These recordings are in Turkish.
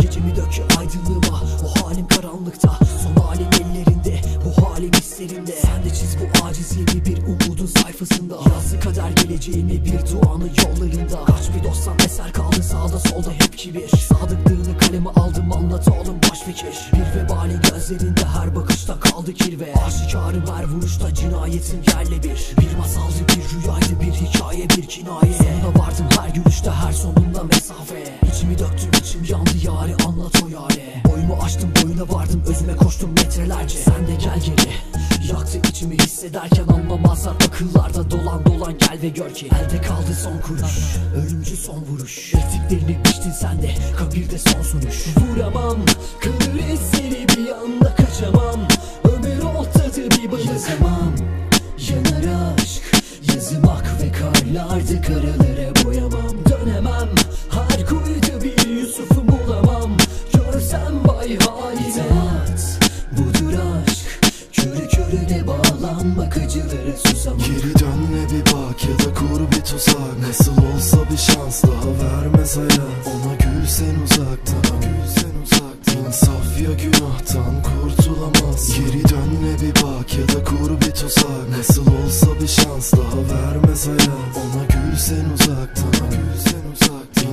Gecemi dök aydınlığıma O halim karanlıkta. Son halim ellerinde Bu halim hislerinde. Sen de çiz bu acizliğimi bir umudun sayfasında. Yazı kader geleceğimi bir duanın yollarında. Kaç bir dosttan eser kaldı sağda solda hep kibir. Sadıklığı kaleme aldım anlat oğlum boş fikir. Bir vebali gözlerinde her bakışta kaldı kirve Aşikarım her vuruşta cinayetin yerle bir. Bir masaldı bir rüyaydı bir hikaye bir kinaye. Sonuna vardım her gülüşte her sonunda mesafe. İçimi döktüm içim yandı yari anlat o yare Boyumu açtım boyuna vardım özüme koştum metrelerce. Sen de gel geri Yaktı içimi hissederken anlamazlar Akıllarda dolan dolan gel ve gör ki Elde kaldı son kuruş. Ölümcü son vuruş. Ettiklerini biçtin sen de Kabirde son sonuç Vuramam Kalır eseri bir anda kaçamam. Ömür ortadı bir balık Yazamam Yanar aşk Yazmak ve karlardı karalara boyamam. Dönemem bağlanmak acılara susamam. Geri dön ve bir bak ya da kur bir tuzak. Nasıl olsa bir şans daha vermez hayat. Ona gül sen uzaktan gül sen uzaktan. İnsaf ya günahtan kurtulamaz. Geri dön ve bir bak ya da kur bir tuzak. Nasıl olsa bir şans daha vermez hayat. Ona gül sen uzaktan gül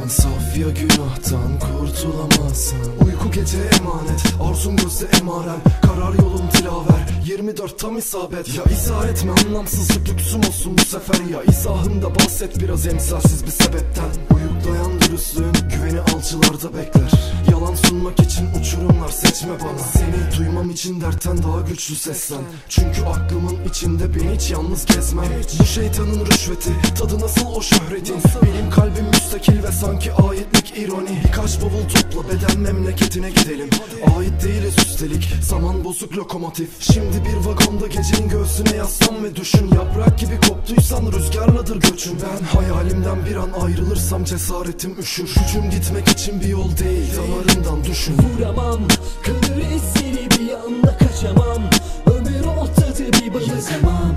İnsaf ya günahtan kurtulamazsın. Uyku gece emanet Arzum gözde emaren Karar yolum dilaver 24 tam isabet. Ya izah etme anlamsızlık lüksüm olsun bu sefer. Ya izahında bahset biraz emsalsiz bir sebepten. Uyuklayan dürüstlüğün güveni alçılarda bekler. Yalan sunmak için uçurumlar seçme bana. Seni duymam için dertten daha güçlü seslen. Çünkü aklımın içinde beni hiç yalnız gezmem Bu şeytanın rüşveti tadı nasıl o şöhretin? Benim kalbim müstakil ve sanki aitlik ironi. Birkaç bavul topla beden memleketine gidelim. Ait değiliz üstelik zaman bozuk lokomotif. Şimdi bir vagonda gecenin göğsüne yaslan ve düşün. Yaprak gibi koptuysan rüzgarladır göçün. Ben hayalimden bir an ayrılırsam cesaretim üşür. Gücüm gitmek için bir yol değil damarından düşün. Vuramam Kalır eseri bir anda kaçamam Ömür ortadı bir balık Yazamam.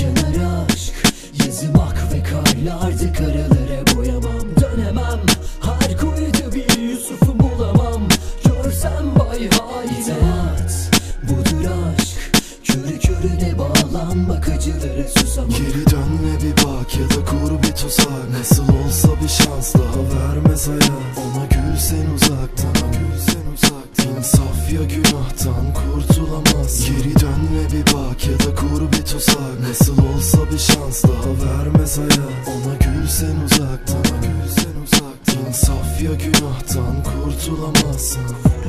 Yanar aşk Yazmak ve karlardı karalara boyamam. Dönemem Her kuyuda bir Yusuf'u bulamam Görsem bay hayat Budur aşk Körü körüne bağlanmak acılara susamam. Geri dön ve bir bak ya da kur bir tuzak Nasıl olsa bir şans tuzak Nasıl olsa bir şans daha vermez hayat. Ona gül sen uzaktan gül sen uzaktan. İnsaf ya günahtan kurtulamazsın